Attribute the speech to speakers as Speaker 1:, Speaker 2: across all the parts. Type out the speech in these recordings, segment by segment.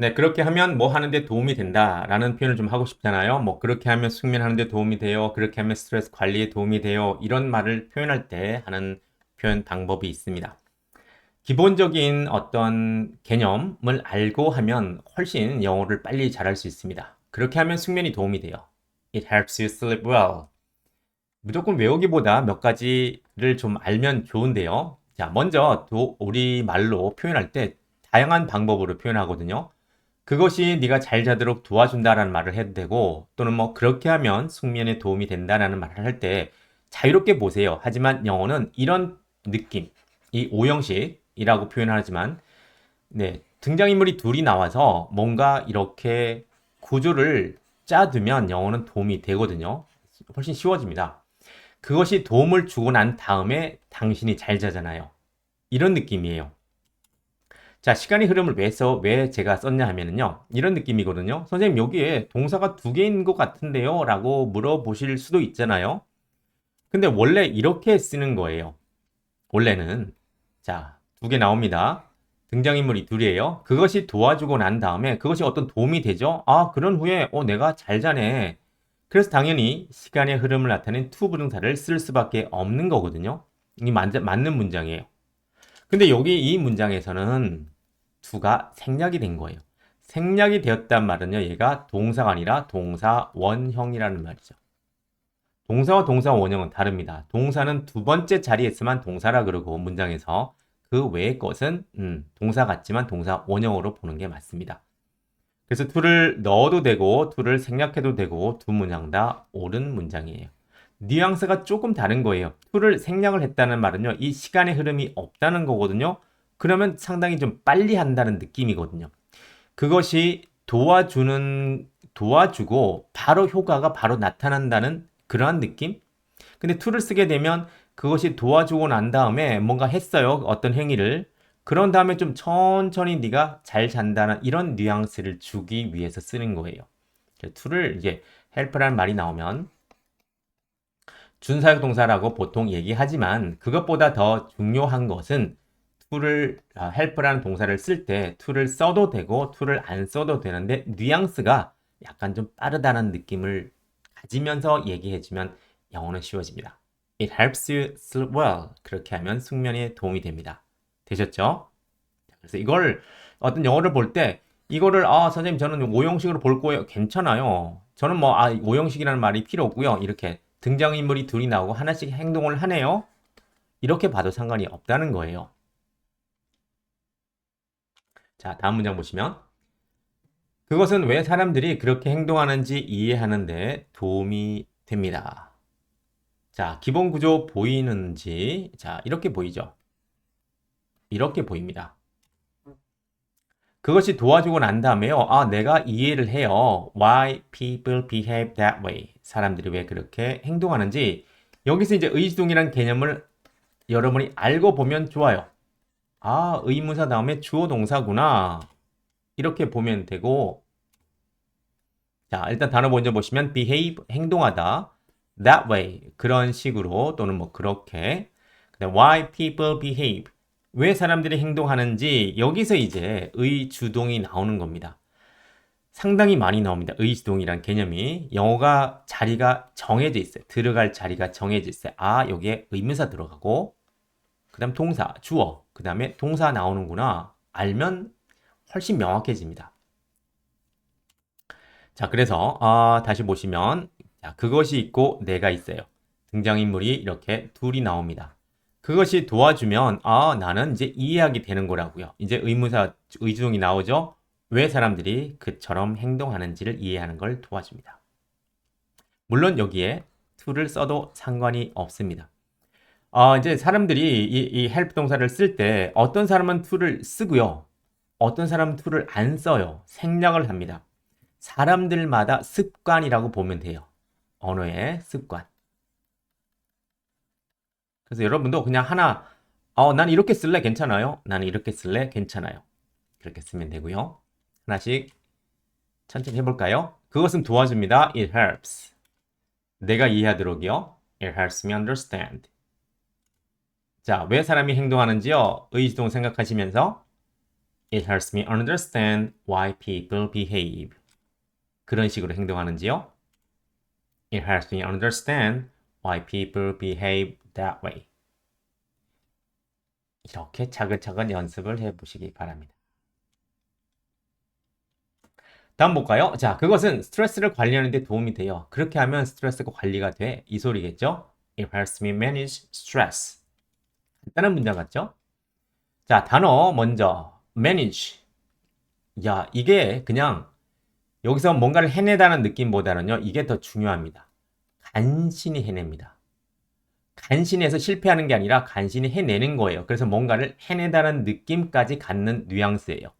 Speaker 1: 네, 그렇게 하면 뭐 하는데 도움이 된다라는 표현을 좀 하고 싶잖아요. 뭐 그렇게 하면 숙면하는데 도움이 돼요. 그렇게 하면 스트레스 관리에 도움이 돼요. 이런 말을 표현할 때 하는 표현 방법이 있습니다. 기본적인 어떤 개념을 알고 하면 훨씬 영어를 빨리 잘할 수 있습니다. 그렇게 하면 숙면이 도움이 돼요. It helps you sleep well. 무조건 외우기보다 몇 가지를 좀 알면 좋은데요. 자, 먼저 도, 우리 말로 표현할 때 다양한 방법으로 표현하거든요. 그것이 네가 잘 자도록 도와준다라는 말을 해도 되고 또는 뭐 그렇게 하면 숙면에 도움이 된다라는 말을 할 때 자유롭게 보세요. 하지만 영어는 이런 느낌, 이 오형식이라고 표현하지만 네, 등장인물이 둘이 나와서 뭔가 이렇게 구조를 짜두면 영어는 도움이 되거든요. 훨씬 쉬워집니다. 그것이 도움을 주고 난 다음에 당신이 잘 자잖아요. 이런 느낌이에요. 자, 시간의 흐름을 왜 써, 왜 제가 썼냐 하면은요, 이런 느낌이거든요. 선생님, 여기에 동사가 두 개인 것 같은데요? 라고 물어보실 수도 있잖아요. 근데 원래 이렇게 쓰는 거예요. 원래는. 자, 두 개 나옵니다. 등장인물이 둘이에요. 그것이 도와주고 난 다음에 그것이 어떤 도움이 되죠? 아, 그런 후에, 어, 내가 잘 자네. 그래서 당연히 시간의 흐름을 나타낸 투 부등사를 쓸 수밖에 없는 거거든요. 이 맞는 문장이에요. 근데 여기 이 문장에서는 두가 생략이 된 거예요. 생략이 되었단 말은요. 얘가 동사가 아니라 동사 원형이라는 말이죠. 동사와 동사 원형은 다릅니다. 동사는 두 번째 자리에 있으면 동사라 그러고 문장에서 그 외의 것은 음, 동사 같지만 동사 원형으로 보는 게 맞습니다. 그래서 to를 넣어도 되고 to를 생략해도 되고 두 문장 다 옳은 문장이에요. 뉘앙스가 조금 다른 거예요. to를 생략을 했다는 말은요. 이 시간의 흐름이 없다는 거거든요. 그러면 상당히 좀 빨리 한다는 느낌이거든요. 그것이 도와주는 도와주고 바로 효과가 바로 나타난다는 그러한 느낌? 근데 to를 쓰게 되면 그것이 도와주고 난 다음에 뭔가 했어요. 어떤 행위를. 그런 다음에 좀 천천히 네가 잘 잔다는 이런 뉘앙스를 주기 위해서 쓰는 거예요. to를 이제 help라는 말이 나오면 준사역 동사라고 보통 얘기하지만 그것보다 더 중요한 것은 to를 help라는 동사를 쓸 때 to를 써도 되고 to를 안 써도 되는데 뉘앙스가 약간 좀 빠르다는 느낌을 가지면서 얘기해주면 영어는 쉬워집니다. It helps you sleep well. 그렇게 하면 숙면에 도움이 됩니다. 되셨죠? 그래서 이걸 어떤 영어를 볼 때 이거를 아 선생님 저는 오형식으로 볼 거예요. 괜찮아요. 저는 뭐 아 오형식이라는 말이 필요 없고요. 이렇게 등장인물이 둘이 나오고 하나씩 행동을 하네요. 이렇게 봐도 상관이 없다는 거예요. 자, 다음 문장 보시면 그것은 왜 사람들이 그렇게 행동하는지 이해하는 데 도움이 됩니다. 자, 기본 구조 보이는지 자, 이렇게 보이죠? 이렇게 보입니다. 그것이 도와주고 난 다음에요. 아, 내가 이해를 해요. Why people behave that way. 사람들이 왜 그렇게 행동하는지. 여기서 이제 의지동이란 개념을 여러분이 알고 보면 좋아요. 아, 의무사 다음에 주어 동사구나. 이렇게 보면 되고. 자, 일단 단어 먼저 보시면 behave, 행동하다. that way, 그런 식으로 또는 뭐 그렇게. why people behave. 왜 사람들이 행동하는지 여기서 이제 의주동이 나오는 겁니다. 상당히 많이 나옵니다. 의주동이란 개념이 영어가 자리가 정해져 있어요. 들어갈 자리가 정해져 있어요. 아, 여기에 의문사 들어가고 그다음 동사, 주어, 그 다음에 동사 나오는구나. 알면 훨씬 명확해집니다. 자, 그래서 아, 다시 보시면 자, 그것이 있고 내가 있어요. 등장인물이 이렇게 둘이 나옵니다. 그것이 도와주면 아 나는 이제 이해하게 되는 거라고요. 이제 의무사 의주동이 나오죠. 왜 사람들이 그처럼 행동하는지를 이해하는 걸 도와줍니다. 물론 여기에 to를 써도 상관이 없습니다. 어, 이제 사람들이 이, 이 help 동사를 쓸 때 어떤 사람은 to를 쓰고요. 어떤 사람은 to를 안 써요. 생략을 합니다. 사람들마다 습관이라고 보면 돼요. 언어의 습관. 그래서 여러분도 그냥 하나, 어, 난 이렇게 쓸래 괜찮아요? 나는 이렇게 쓸래 괜찮아요. 그렇게 쓰면 되고요. 하나씩 천천히 해볼까요? 그것은 도와줍니다. It helps. 내가 이해하도록요. It helps me understand. 자, 왜 사람이 행동하는지요? 의지동 생각하시면서 It helps me understand why people behave. 그런 식으로 행동하는지요? It helps me understand why people behave that way. 이렇게 차근차근 연습을 해 보시기 바랍니다. 다음 볼까요? 자, 그것은 스트레스를 관리하는 데 도움이 돼요. 그렇게 하면 스트레스가 관리가 돼. 이 소리겠죠? It helps me manage stress. 간단한 문장 같죠? 자, 단어 먼저 manage. 야, 이게 그냥 여기서 뭔가를 해내다는 느낌보다는요, 이게 더 중요합니다. 간신히 해냅니다. 간신히 해서 실패하는 게 아니라 간신히 해내는 거예요. 그래서 뭔가를 해내다는 느낌까지 갖는 뉘앙스예요.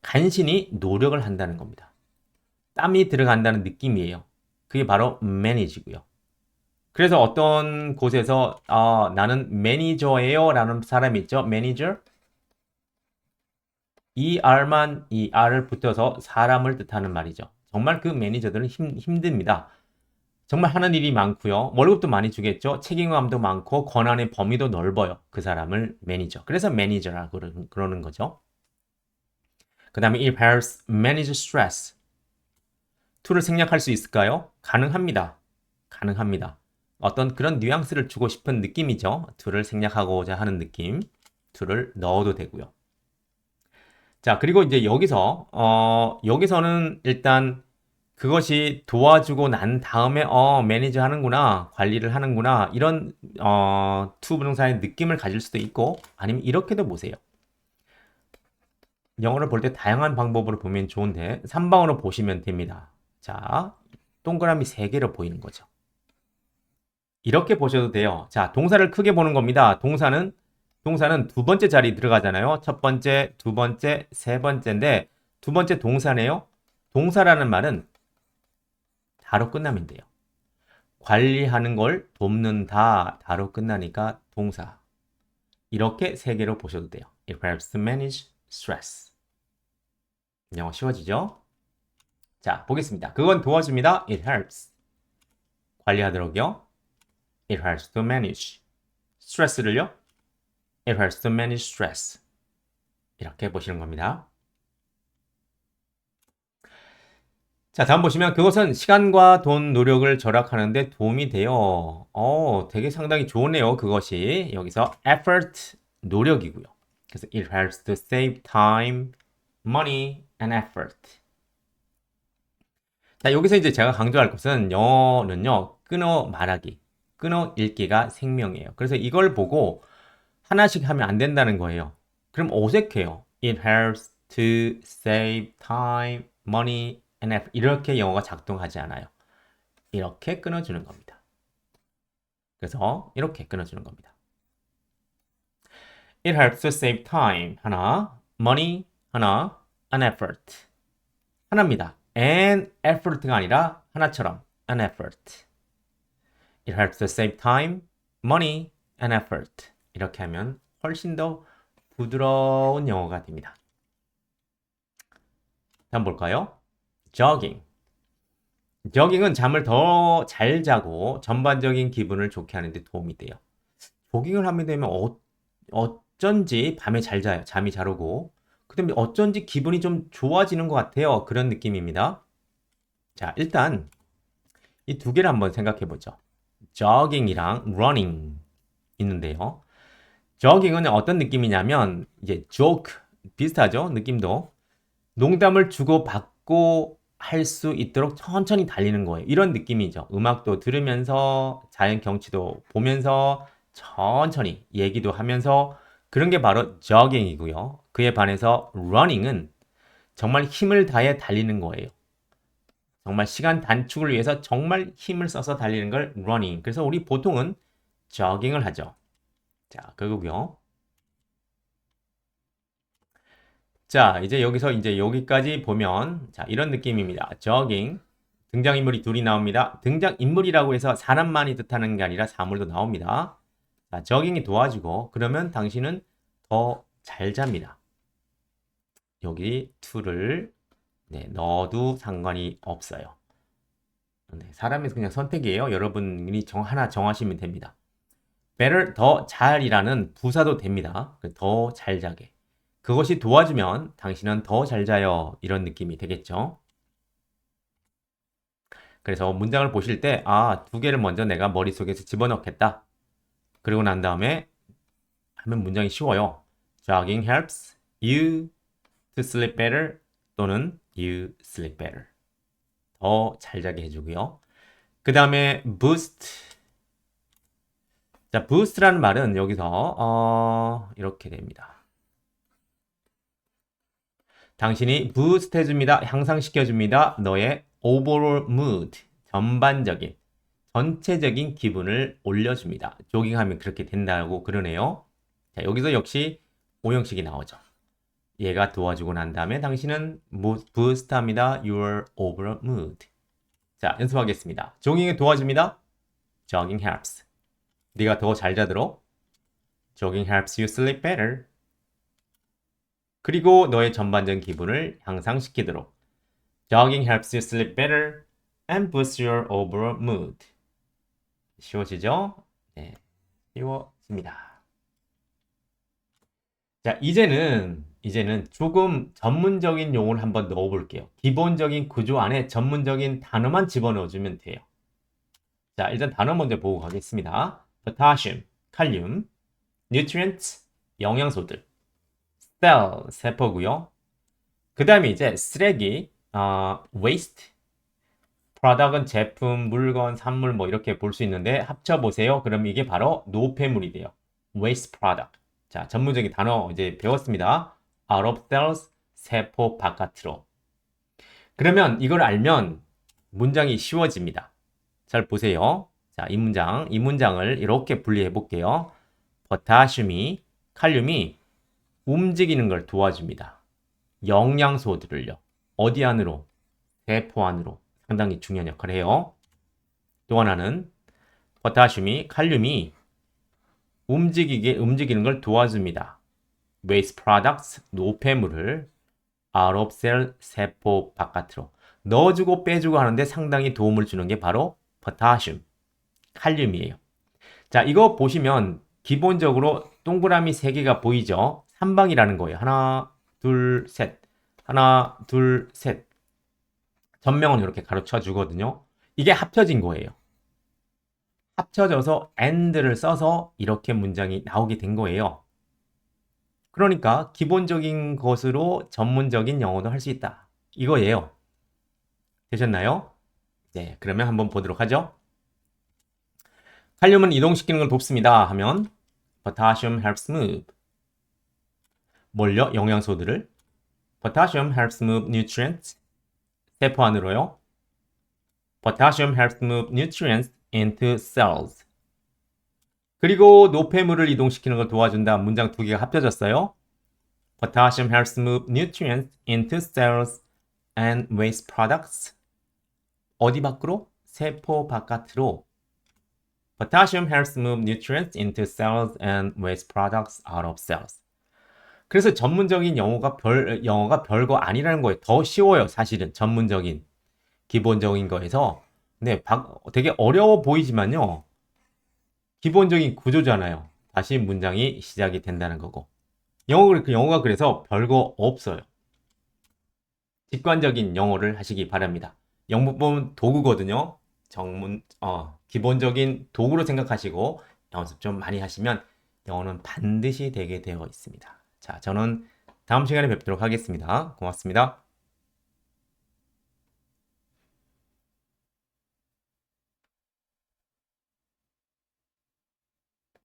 Speaker 1: 간신히 노력을 한다는 겁니다. 땀이 들어간다는 느낌이에요. 그게 바로 매니지고요. 그래서 어떤 곳에서 어, 나는 매니저예요 라는 사람이 있죠. 매니저. 이 R만 이 R을 붙여서 사람을 뜻하는 말이죠. 정말 그 매니저들은 힘, 힘듭니다. 정말 하는 일이 많고요. 월급도 많이 주겠죠. 책임감도 많고 권한의 범위도 넓어요. 그 사람을 매니저. 그래서 매니저라고 그러는 거죠. 그 다음에 it helps manage stress. to를 생략할 수 있을까요? 가능합니다. 가능합니다. 어떤 그런 뉘앙스를 주고 싶은 느낌이죠. to를 생략하고자 하는 느낌. to를 넣어도 되고요. 자, 그리고 이제 여기서, 어, 여기서는 일단 그것이 도와주고 난 다음에, 어, 매니저 하는구나, 관리를 하는구나, 이런, 어, 투 부동사의 느낌을 가질 수도 있고, 아니면 이렇게도 보세요. 영어를 볼 때 다양한 방법으로 보면 좋은데, 3방으로 보시면 됩니다. 자, 동그라미 3개로 보이는 거죠. 이렇게 보셔도 돼요. 자, 동사를 크게 보는 겁니다. 동사는 동사는 두 번째 자리 들어가잖아요. 첫 번째, 두 번째, 세 번째인데 두 번째 동사네요. 동사라는 말은 다로 끝나면 돼요. 관리하는 걸 돕는다 다로 끝나니까 동사. 이렇게 세 개로 보셔도 돼요. It helps to manage stress. 영어 쉬워지죠? 자, 보겠습니다. 그건 도와줍니다. It helps. 관리하도록요. It helps to manage. 스트레스를요. It helps to manage stress. 이렇게 보시는 겁니다. 자, 다음 보시면 그것은 시간과 돈, 노력을 절약하는데 도움이 돼요. 어, 되게 상당히 좋네요. 그것이 여기서 effort 노력이고요. 그래서 it helps to save time, money and effort. 자, 여기서 이제 제가 강조할 것은 영어는요. 끊어 말하기, 끊어 읽기가 생명이에요. 그래서 이걸 보고 하나씩 하면 안 된다는 거예요. 그럼 어색해요. It helps to save time, money, and effort. 이렇게 영어가 작동하지 않아요. 이렇게 끊어주는 겁니다. 그래서 이렇게 끊어주는 겁니다. It helps to save time. 하나, money, 하나, an effort. 하나입니다. an effort가 아니라 하나처럼 an effort. It helps to save time, money, and effort. 이렇게 하면 훨씬 더 부드러운 영어가 됩니다. 다음 볼까요? jogging. jogging은 잠을 더 잘 자고 전반적인 기분을 좋게 하는 데 도움이 돼요. 조깅을 하게 되면 어, 어쩐지 밤에 잘 자요. 잠이 잘 오고. 그 다음에 어쩐지 기분이 좀 좋아지는 것 같아요. 그런 느낌입니다. 자, 일단 이 두 개를 한번 생각해 보죠. Jogging이랑 running 있는데요. 저깅은 어떤 느낌이냐면 이제 joke 비슷하죠 느낌도. 농담을 주고 받고 할 수 있도록 천천히 달리는 거예요. 이런 느낌이죠. 음악도 들으면서 자연 경치도 보면서 천천히 얘기도 하면서 그런 게 바로 저깅이고요. 그에 반해서 running은 정말 힘을 다해 달리는 거예요 정말 시간 단축을 위해서 정말 힘을 써서 달리는 걸 running 그래서 우리 보통은 저깅을 하죠 자, 그거고요. 자, 이제 여기서 이제 여기까지 보면 자, 이런 느낌입니다. 저깅. 등장인물이 둘이 나옵니다. 등장인물이라고 해서 사람만이 뜻하는 게 아니라 사물도 나옵니다. 자, 저깅이 도와주고 그러면 당신은 더 잘 잡니다. 여기 to를 네, 넣어도 상관이 없어요. 네, 사람의 그냥 선택이에요. 여러분이 정, 하나 정하시면 됩니다. better 더 잘이라는 부사도 됩니다. 그더잘 자게. 그것이 도와주면 당신은 더 잘 자요. 이런 느낌이 되겠죠. 그래서 문장을 보실 때, 아, 두 개를 먼저 내가 머릿속에서 집어넣겠다. 그리고 난 다음에 하면 문장이 쉬워요. Jogging helps you to sleep better 또는 you sleep better. 더 잘 자게 해주고요. 그 다음에 boost. 자, boost라는 말은 여기서 어, 이렇게 됩니다. 당신이 boost 해줍니다. 향상시켜줍니다. 너의 overall mood. 전반적인, 전체적인 기분을 올려줍니다. 조깅하면 그렇게 된다고 그러네요. 자, 여기서 역시 오형식이 나오죠. 얘가 도와주고 난 다음에 당신은 boost합니다. your overall mood. 자, 연습하겠습니다. 조깅에 도와줍니다. Jogging helps. 네가 더 잘 자도록. Jogging helps you sleep better. 그리고 너의 전반적인 기분을 향상시키도록. Jogging helps you sleep better and boosts your overall mood. 쉬워지죠? 네, 쉬워집니다. 자, 이제는 이제는 조금 전문적인 용어를 한번 넣어볼게요. 기본적인 구조 안에 전문적인 단어만 집어넣어주면 돼요. 자, 일단 단어 먼저 보고 가겠습니다. potassium, 칼륨, nutrients, 영양소들, cell, 세포고요. 그 다음에 이제 쓰레기, 어, waste, product은 제품, 물건, 산물 뭐 이렇게 볼 수 있는데 합쳐보세요. 그럼 이게 바로 노폐물이 돼요. waste product. 자, 전문적인 단어 이제 배웠습니다. Out of cells, 세포 바깥으로. 그러면 이걸 알면 문장이 쉬워집니다. 잘 보세요. 자, 이 문장, 이 문장을 이렇게 분리해 볼게요. 포타슘이, 칼륨이 움직이는 걸 도와줍니다. 영양소들을요. 어디 안으로? 세포 안으로. 상당히 중요한 역할을 해요. 또 하나는 포타슘이, 칼륨이 움직이게, 움직이는 걸 도와줍니다. Waste products, 노폐물을 out of cell, 세포 바깥으로 넣어주고 빼주고 하는데 상당히 도움을 주는 게 바로 포타슘, 칼륨이에요. 자, 이거 보시면 기본적으로 동그라미 3개가 보이죠? 3방이라는 거예요. 하나, 둘, 셋. 하나, 둘, 셋. 전명은 이렇게 가로쳐 주거든요. 이게 합쳐진 거예요. 합쳐져서 and를 써서 이렇게 문장이 나오게 된 거예요. 그러니까 기본적인 것으로 전문적인 영어도 할 수 있다. 이거예요. 되셨나요? 네, 그러면 한번 보도록 하죠. 칼륨은 이동시키는 걸 돕습니다 하면 potassium helps move. 뭘요? 영양소들을 potassium helps move nutrients. 세포 안으로요. potassium helps move nutrients into cells. 그리고 노폐물을 이동시키는 걸 도와준다. 문장 두 개가 합쳐졌어요. Potassium helps move nutrients into cells and waste products. 어디 밖으로? 세포 바깥으로. Potassium helps move nutrients into cells and waste products out of cells. 그래서 전문적인 영어가 별, 영어가 별거 아니라는 거예요. 더 쉬워요, 사실은. 전문적인, 기본적인 거에서. 네, 되게 어려워 보이지만요. 기본적인 구조잖아요. 다시 문장이 시작이 된다는 거고. 영어, 영어가 그래서 별거 없어요. 직관적인 영어를 하시기 바랍니다. 영문법은 도구거든요. 정문, 어, 기본적인 도구로 생각하시고 연습 좀 많이 하시면 영어는 반드시 되게 되어 있습니다. 자, 저는 다음 시간에 뵙도록 하겠습니다. 고맙습니다.